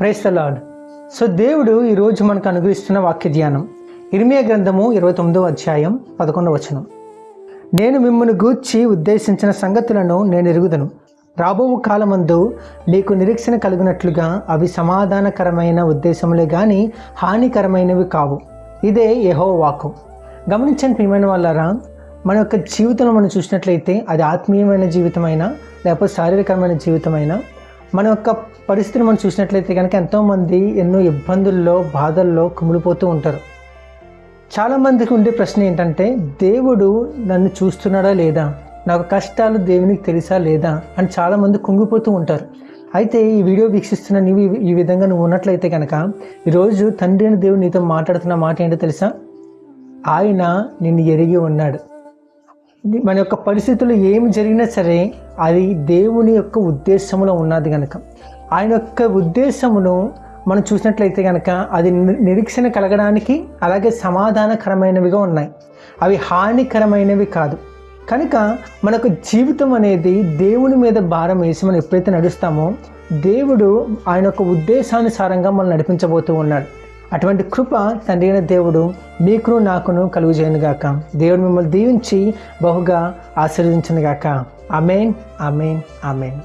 Price so దేవుడు ఈరోజు మనకు అనుగ్రహిస్తున్న వాక్య ధ్యానం. ఇర్మియా గ్రంథము ఇరవై తొమ్మిదో అధ్యాయం పదకొండవ వచనం. నేను మిమ్మల్ని గూర్చి ఉద్దేశించిన సంగతులను నేను ఎరుగుదను. రాబో కాలమందు నీకు నిరీక్షణ కలిగినట్లుగా అవి సమాధానకరమైన ఉద్దేశములే కానీ హానికరమైనవి కావు. ఇదే యహో వాకు గమనించండి ప్రియమైన వాళ్ళారా మన యొక్క జీవితంలో మనం చూసినట్లయితే అది ఆత్మీయమైన జీవితమైనా లేకపోతే శారీరకమైన జీవితమైనా మన యొక్క పరిస్థితిని మనం చూసినట్లయితే కనుక ఎంతోమంది ఎన్నో ఇబ్బందుల్లో బాధల్లో కుమిలిపోతూ ఉంటారు. చాలామందికి ఉండే ప్రశ్న ఏంటంటే దేవుడు నన్ను చూస్తున్నాడా లేదా? నాకు కష్టాలు దేవునికి తెలుసా లేదా? అని చాలామంది కుంగిపోతూ ఉంటారు. అయితే ఈ వీడియో వీక్షిస్తున్న నీవు ఈ- విధంగా నువ్వు ఉన్నట్లయితే కనుక ఈరోజు తండ్రి అని దేవుడు నీతో మాట్లాడుతున్న మాట ఏంటో తెలుసా? ఆయన నిన్ను ఎరిగి ఉన్నాడు. మన యొక్క పరిస్థితులు ఏమి జరిగినా సరే అది దేవుని యొక్క ఉద్దేశంలో ఉన్నది కనుక ఆయన యొక్క ఉద్దేశమును మనం చూసినట్లయితే కనుక అది నిరీక్షణ కలగడానికి అలాగే సమాధానకరమైనవిగా ఉన్నాయి. అవి హానికరమైనవి కాదు. కనుక మనకు జీవితం అనేది దేవుని మీద భారం వేసి మనం ఎప్పుడైతే నడుస్తామో దేవుడు ఆయన యొక్క ఉద్దేశానుసారంగా మనం నడిపించబోతూ ఉన్నాడు. అటువంటి కృప తండ్రి అయిన దేవుడు మీకును నాకును కలుగు చేయనుగాక దేవుడు మిమ్మల్ని దీవించి బహుగా ఆశీర్వదించనుగాక. అమేన్ అమేన్ అమేన్